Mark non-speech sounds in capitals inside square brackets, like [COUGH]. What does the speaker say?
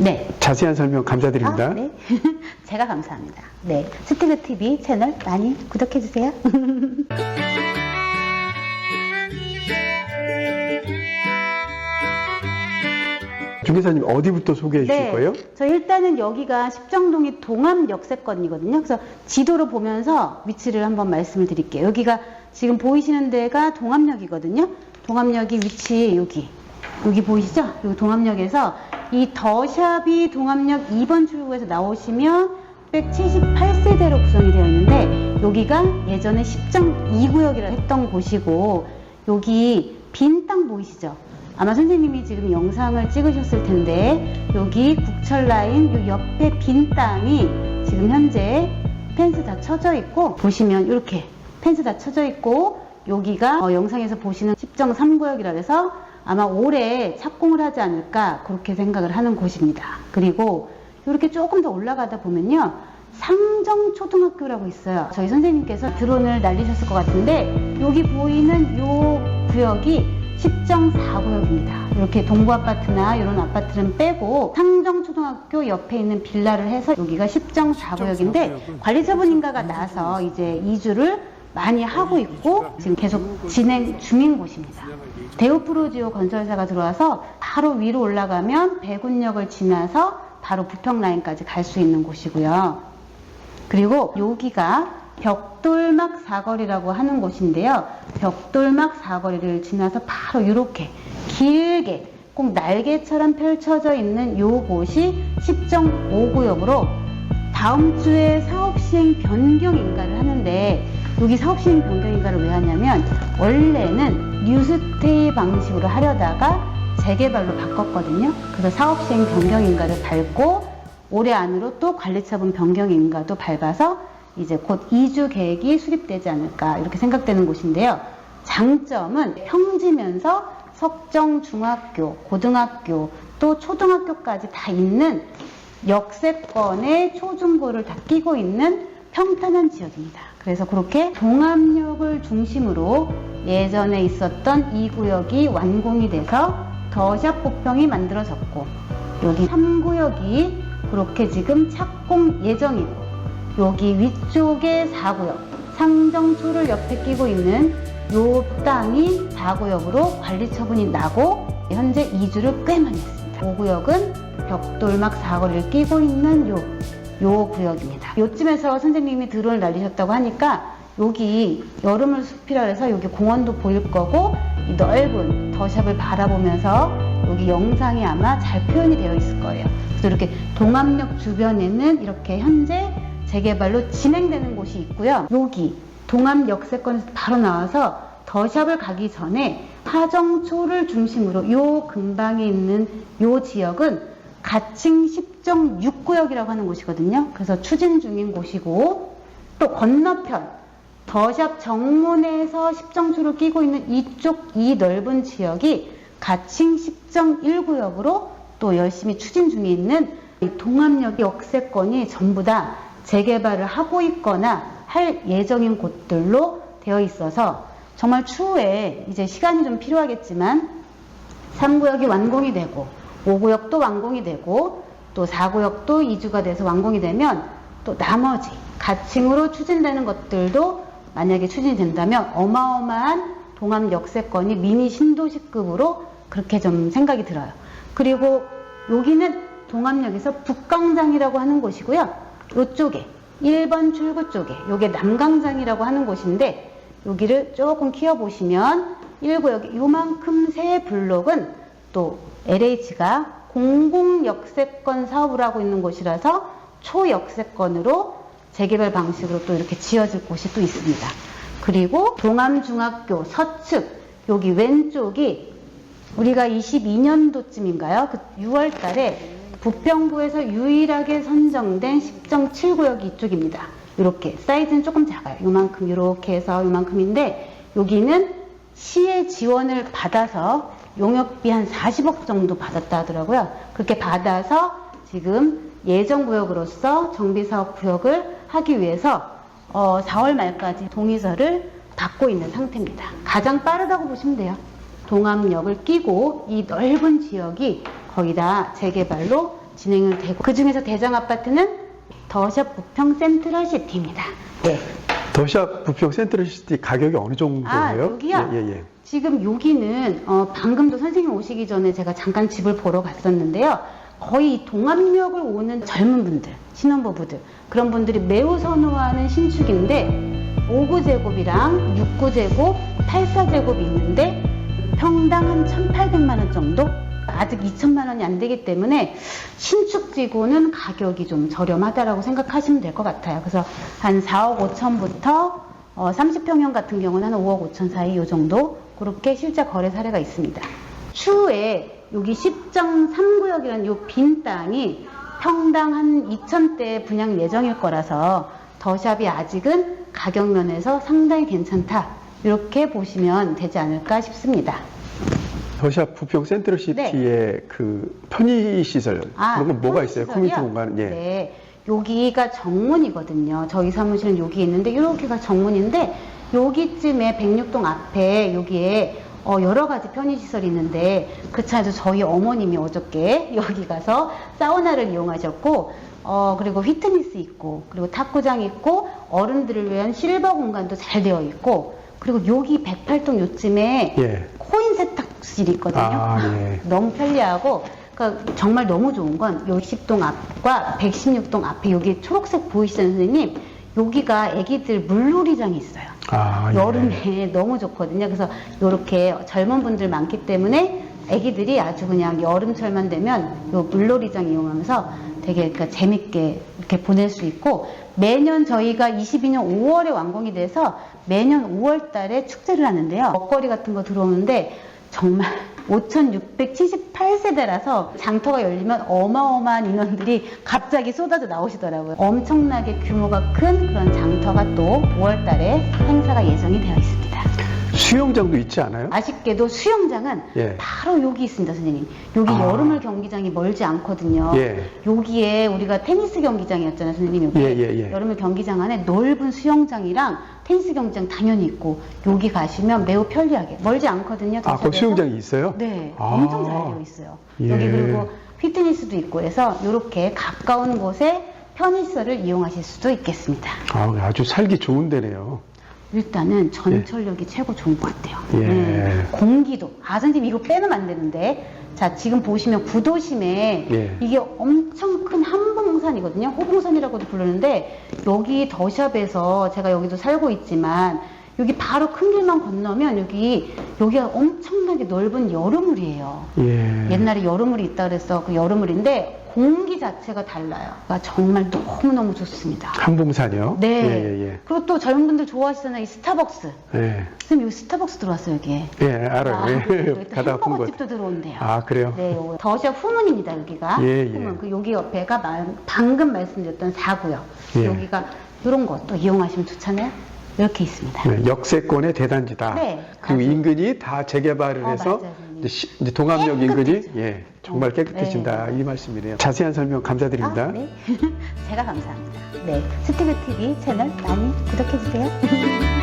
네. 자세한 설명 감사드립니다. 아, 네. [LAUGHS] 제가 감사합니다. 네. 스티브 TV 채널 많이 구독해 주세요. 중개사님 [LAUGHS] 어디부터 소개해 주실 거예요? 네. 저 일단은 여기가 십정동이 동암 역세권이거든요. 그래서 지도로 보면서 위치를 한번 말씀을 드릴게요. 여기가 지금 보이시는 데가 동암역이거든요. 동암역이 위치 여기. 여기 보이시죠? 여기 동암역에서 이 더샵이 동암역 2번 출구에서 나오시면 178세대로 구성이 되어 있는데 여기가 예전에 10정 2구역이라 했던 곳이고 여기 빈 땅 보이시죠? 아마 선생님이 지금 영상을 찍으셨을 텐데 여기 국철 라인 요 옆에 빈 땅이 지금 현재 펜스 다 쳐져 있고 보시면 이렇게 펜스 다 쳐져 있고 여기가 어, 영상에서 보시는 10정 3구역이라 해서 아마 올해 착공을 하지 않을까 그렇게 생각을 하는 곳입니다. 그리고 이렇게 조금 더 올라가다 보면요. 상정초등학교라고 있어요. 저희 선생님께서 드론을 날리셨을 것 같은데 여기 보이는 요 구역이 10정 4구역입니다. 이렇게 동부 아파트나 이런 아파트는 빼고 상정초등학교 옆에 있는 빌라를 해서 여기가 10정 4구역인데 관리자분인가가 나서 이제 이주를 많이 하고 있고 지금 계속 진행 중인 곳입니다. 대우프로지오 건설사가 들어와서 바로 위로 올라가면 배군역을 지나서 바로 부평 라인까지 갈 수 있는 곳이고요. 그리고 여기가 벽돌막 사거리라고 하는 곳인데요. 벽돌막 사거리를 지나서 바로 이렇게 길게 꼭 날개처럼 펼쳐져 있는 요 곳이 10정 5구역으로 다음 주에 사업 시행 변경 인가를 하는데 여기 사업 시행 변경 인가를 왜 하냐면 원래는 뉴스테이 방식으로 하려다가 재개발로 바꿨거든요. 그래서 사업 시행 변경 인가를 밟고 올해 안으로 또 관리처분 변경 인가도 밟아서 이제 곧 이주 계획이 수립되지 않을까 이렇게 생각되는 곳인데요. 장점은 평지면서 석정 중학교, 고등학교, 또 초등학교까지 다 있는 역세권의 초중고를 다 끼고 있는 평탄한 지역입니다. 그래서 그렇게 동암역을 중심으로 예전에 있었던 이 구역이 완공이 돼서 더샵 보평이 만들어졌고 여기 3구역이 그렇게 지금 착공 예정이고 여기 위쪽에 4구역 상정초를 옆에 끼고 있는 요 땅이 4구역으로 관리 처분이 나고 현재 이주를 꽤 많이 했습니다. 5구역은 벽돌막 사거리를 끼고 있는 요, 요 구역입니다. 요쯤에서 선생님이 드론을 날리셨다고 하니까 여기 여름을 숲이라 해서 여기 공원도 보일 거고 이 넓은 더샵을 바라보면서 여기 영상이 아마 잘 표현이 되어 있을 거예요. 그래서 이렇게 동암역 주변에는 이렇게 현재 재개발로 진행되는 곳이 있고요. 여기 동암 역세권에서 바로 나와서 더샵을 가기 전에 하정초를 중심으로 요 근방에 있는 요 지역은 가칭 10정 6구역이라고 하는 곳이거든요. 그래서 추진 중인 곳이고 또 건너편 더샵 정문에서 10정초를 끼고 있는 이쪽 이 넓은 지역이 가칭 10정 1구역으로 또 열심히 추진 중에 있는 이 동암역 역세권이 전부 다 재개발을 하고 있거나 할 예정인 곳들로 되어 있어서 정말 추후에 이제 시간이 좀 필요하겠지만 3구역이 완공이 되고 5구역도 완공이 되고 또 4구역도 이주가 돼서 완공이 되면 또 나머지 가칭으로 추진되는 것들도 만약에 추진이 된다면 어마어마한 동암 역세권이 미니 신도시급으로 그렇게 좀 생각이 들어요. 그리고 여기는 동암역에서 북광장이라고 하는 곳이고요. 이쪽에 1번 출구 쪽에 요게 남광장이라고 하는 곳인데 여기를 조금 키워보시면 1구역에 요만큼 새 블록은 또 LH가 공공역세권 사업을 하고 있는 곳이라서 초역세권으로 재개발 방식으로 또 이렇게 지어질 곳이 또 있습니다. 그리고 동암중학교 서측 여기 왼쪽이 우리가 22년도쯤인가요? 그 6월 달에 부평구에서 유일하게 선정된 10정 7구역이 이쪽입니다. 이렇게 사이즈는 조금 작아요. 요만큼 이렇게 해서 요만큼인데 여기는 시의 지원을 받아서 용역비 한 40억 정도 받았다 하더라고요. 그렇게 받아서 지금 예정 구역으로서 정비 사업 구역을 하기 위해서 어, 4월 말까지 동의서를 받고 있는 상태입니다. 가장 빠르다고 보시면 돼요. 동암역을 끼고 이 넓은 지역이 거의 다 재개발로 진행을 되고 그 중에서 대장 아파트는 더샵 부평 센트럴 시티입니다. 네. 더샵 부평 센트럴 시티 가격이 어느 정도예요? 아, 여기요? 예, 예, 예. 지금 여기는 어, 방금도 선생님 오시기 전에 제가 잠깐 집을 보러 갔었는데요. 거의 이 동암역을 오는 젊은 분들, 신혼부부들 그런 분들이 매우 선호하는 신축인데 5구 제곱이랑 6구 제곱, 8사 제곱이 있는데 평당 한 1,800만 원 정도? 아직 2천만 원이 안 되기 때문에 신축지고는 가격이 좀 저렴하다라고 생각하시면 될 것 같아요. 그래서 한 4억 5천부터 어, 30평형 같은 경우는 한 5억 5천 사이 요 정도 그렇게 실제 거래 사례가 있습니다. 추후에 여기 10정 3구역이라는 요빈 땅이 평당 한 2천대 분양 예정일 거라서 더샵이 아직은 가격 면에서 상당히 괜찮다. 이렇게 보시면 되지 않을까 싶습니다. 더샵 부평 센트럴 시티의 그 편의 시설 그런 건 뭐가 있어요? 편의시설이요? 커뮤니티 공간 예. 네. 여기가 정문이거든요. 저희 사무실은 여기 있는데 이렇게가 정문인데 여기쯤에 백육동 앞에 여기에 어, 여러 가지 편의시설이 있는데 그 차에서 저희 어머님이 어저께 [LAUGHS] 여기 가서 사우나를 이용하셨고 어, 그리고 휘트니스 있고 그리고 탁구장 있고 어른들을 위한 실버 공간도 잘 되어 있고 그리고 여기 108동 요쯤에 예. 코인 세탁실이 있거든요. 아, 예. [LAUGHS] 너무 편리하고 그러니까 정말 너무 좋은 건 60동 앞과 116동 앞에 여기 초록색 보이시죠 선생님? 여기가 애기들 물놀이장이 있어요. 아, 예. 여름에 너무 좋거든요. 그래서 이렇게 젊은 분들 많기 때문에 애기들이 아주 그냥 여름철만 되면 요 물놀이장 이용하면서 되게 그러니까 재밌게 이렇게 보낼 수 있고 매년 저희가 22년 5월에 완공이 돼서 매년 5월 달에 축제를 하는데요. 먹거리 같은 거 들어오는데 정말 5,678세대라서 장터가 열리면 어마어마한 인원들이 갑자기 쏟아져 나오시더라고요. 엄청나게 규모가 큰 그런 장터가 또 5월 달에 행사가 예정이 되어 있습니다. 수영장도 있지 않아요? 아쉽게도 수영장은 예. 바로 여기 있습니다, 선생님. 여기 아. 여름을 경기장이 멀지 않거든요. 예. 여기에 우리가 테니스 경기장이었잖아요, 선생님. 여기 예, 예, 예. 여름을 경기장 안에 넓은 수영장이랑 테니스 경기장 당연히 있고 여기 가시면 매우 편리하게 멀지 않거든요. 아, 그. 수영장이 있어요? 네, 아. 엄청 잘 되어 있어요. 예. 여기 그리고 피트니스도 있고 해서 이렇게 가까운 곳에 편의시설을 이용하실 수도 있겠습니다. 아, 아주 살기 좋은 데네요. 일단은 전철역이 최고 좋은 것 같아요. 네. 예. 공기도. 아, 선생님 이거 빼면 안 되는데. 자, 지금 보시면 구도심에 예. 이게 엄청 큰 한봉산이거든요. 호봉산이라고도 부르는데 여기 더샵에서 제가 여기도 살고 있지만 여기 바로 큰 길만 건너면 여기 여기가 엄청나게 넓은 여름물이에요. 예. 옛날에 여름물이 있다 그래서 그 여름물인데 공기 자체가 달라요. 그러니까 정말 너무너무 좋습니다. 항봉산이요? 네. 예, 예, 그리고 또 젊은 분들 좋아하시잖아요. 이 스타벅스. 예. 예. 선생님, 여기 스타벅스 들어왔어요, 여기에. 예, 알아요. 아, 예. 그리고 또 가다가 본 햄버거 것. 집도 들어온대요. 아, 그래요? 네, 요거 더샵 후문입니다, 여기가. 예, 예. 후문. 그 여기 옆에가 말- 방금 말씀드렸던 4구역. 예. 여기가 이런 것도 이용하시면 좋잖아요. 이렇게 있습니다. 네, 역세권의 대단지다. 네, 그리고. 인근이 다 재개발을 어, 해서 맞아요. 이제, 동암역 인근이. 예, 정말 어, 깨끗해진다 네. 이 말씀이네요. 자세한 설명 감사드립니다. 아, 네. [LAUGHS] 제가 감사합니다. 네. 스티브 TV 채널 많이 구독해 주세요. [LAUGHS]